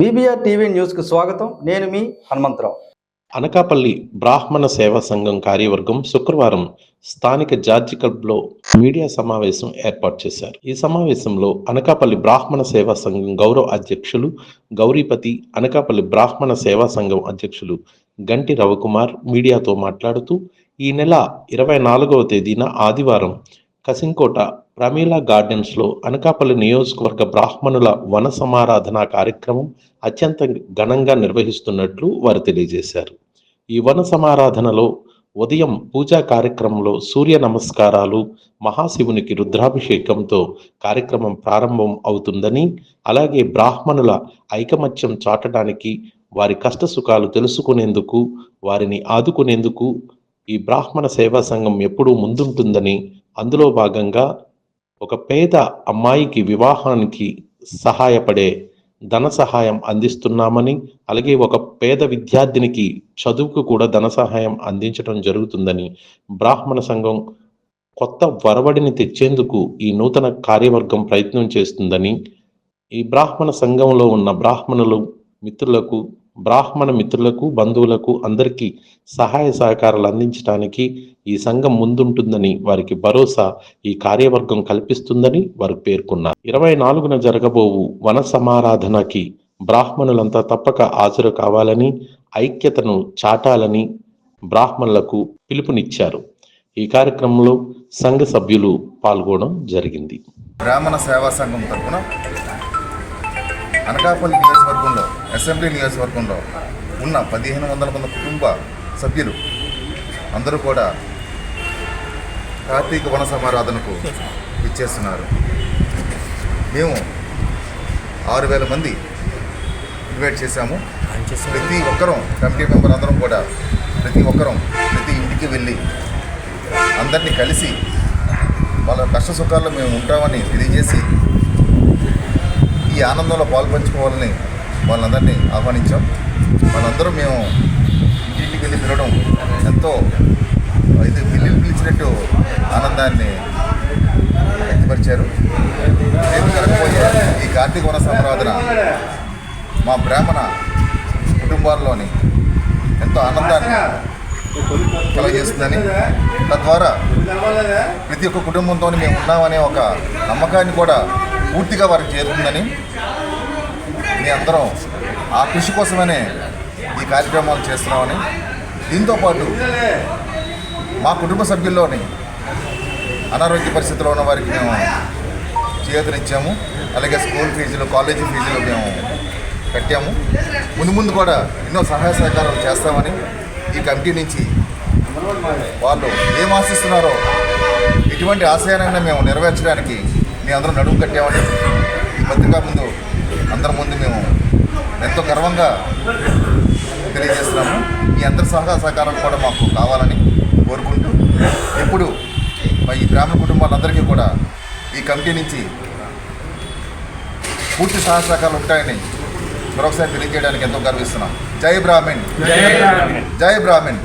BBR TV న్యూస్కు స్వాగతం. నేను మీ హనుమంతరావు. అనకాపల్లి బ్రాహ్మణ సేవా సంఘం కార్యవర్గం శుక్రవారం స్థానిక జార్జి క్లబ్లో మీడియా సమావేశం ఏర్పాటు చేశారు. ఈ సమావేశంలో అనకాపల్లి బ్రాహ్మణ సేవా సంఘం గౌరవ అధ్యక్షులు గౌరీపతి అనకాపల్లి బ్రాహ్మణ సేవా సంఘం అధ్యక్షులు గంటి రవికుమార్ మీడియాతో మాట్లాడుతూ ఈ నెల ఇరవై నాలుగవ తేదీన ఆదివారం కసింకోట ప్రమీలా గార్డెన్స్లో అనకాపల్లి నియోజకవర్గ బ్రాహ్మణుల వన సమారాధన కార్యక్రమం అత్యంత ఘనంగా నిర్వహిస్తున్నట్లు వారు తెలియజేశారు. ఈ వన సమారాధనలో ఉదయం పూజా కార్యక్రమంలో సూర్య నమస్కారాలు మహాశివునికి రుద్రాభిషేకంతో కార్యక్రమం ప్రారంభం అవుతుందని అలాగే బ్రాహ్మణుల ఐకమత్యం చాటడానికి వారి కష్ట సుఖాలు తెలుసుకునేందుకు వారిని ఆదుకునేందుకు ఈ బ్రాహ్మణ సేవా సంఘం ఎప్పుడూ ముందుంటుందని అందులో భాగంగా ఒక పేద అమ్మాయికి వివాహానికి సహాయపడే ధన సహాయం అందిస్తున్నామని అలాగే ఒక పేద విద్యార్థినికి చదువుకు కూడా ధన సహాయం అందించడం జరుగుతుందని బ్రాహ్మణ సంఘం కొత్త వరవడిని తెచ్చేందుకు ఈ నూతన కార్యవర్గం ప్రయత్నం చేస్తుందని ఈ బ్రాహ్మణ సంఘంలో ఉన్న బ్రాహ్మణులు మిత్రులకు బ్రాహ్మణ మిత్రులకు బంధువులకు అందరికీ సహాయ సహకారాలు అందించడానికి ఈ సంఘం ముందుంటుందని వారికి భరోసా ఈ కార్యవర్గం కల్పిస్తుందని వారు పేర్కొన్నారు. ఇరవై నాలుగున జరగబోవు వన సమారాధనకి బ్రాహ్మణులంతా తప్పక హాజరు కావాలని ఐక్యతను చాటాలని బ్రాహ్మణులకు పిలుపునిచ్చారు. ఈ కార్యక్రమంలో సంఘ సభ్యులు పాల్గొనడం జరిగింది. బ్రాహ్మణ సేవా సంఘం తరఫున అనకాపల్లి నియోజకవర్గంలో అసెంబ్లీ నియోజకవర్గంలో ఉన్న పదిహేను వందల మంది కుటుంబ సభ్యులు అందరూ కూడా కార్తీక వన సమారాధనకు ఇచ్చేస్తున్నారు మేము ఆరు వేల మంది ఇన్వైట్ చేశాము. ప్రతి ఒక్కరం కమిటీ మెంబర్ అందరం కూడా ప్రతి ఒక్కరం ప్రతి ఇంటికి వెళ్ళి అందరినీ కలిసి వాళ్ళ కష్ట సుఖాల్లో మేము ఉంటామని తెలియజేసి ఈ ఆనందంలో పాల్పంచుకోవాలని వాళ్ళందరినీ ఆహ్వానించాం. వాళ్ళందరూ మేము ఇంటింటికి వెళ్ళి తిరగడం ఎంతో ఇది పిల్లలు పిలిచినట్టు ఆనందాన్ని వ్యక్తపరిచారు. రేపు జరగబోయే ఈ కార్తీక వన సంరాధన మా బ్రాహ్మణ కుటుంబాల్లోని ఎంతో ఆనందాన్ని కలగజేస్తుందని తద్వారా ప్రతి ఒక్క కుటుంబంతో మేము ఉన్నామనే ఒక నమ్మకాన్ని కూడా పూర్తిగా వారికి చేరుతుందని మీ అందరం ఆ కృషి కోసమనే ఈ కార్యక్రమాలు చేస్తున్నామని. దీంతోపాటు మా కుటుంబ సభ్యుల్లోని అనారోగ్య పరిస్థితిలో ఉన్న వారికి మేము చేతనిచ్చాము అలాగే స్కూల్ ఫీజులు కాలేజీ ఫీజులు మేము కట్టాము. ముందు ముందు కూడా ఎన్నో సహాయ సహకారాలు చేస్తామని ఈ కమిటీ నుంచి వాళ్ళు ఏం ఆశిస్తున్నారో ఇటువంటి ఆశయాన్ని మేము నెరవేర్చడానికి మీ అందరం నడుము కట్టామని ఈ పత్రికా ముందు అందరి ముందు మేము ఎంతో గర్వంగా తెలియజేస్తున్నాము. మీ అందరి సహకార సహకారం కూడా మాకు కావాలని కోరుకుంటూ ఇప్పుడు మా ఈ బ్రాహ్మణ కుటుంబాలందరికీ కూడా ఈ కమిటీ నుంచి పూర్తి సహాయ సహకారాలు ఉంటాయని మరొకసారి తెలియజేయడానికి ఎంతో గర్విస్తున్నాం. జై బ్రాహ్మణ్. జై బ్రాహ్మణ్.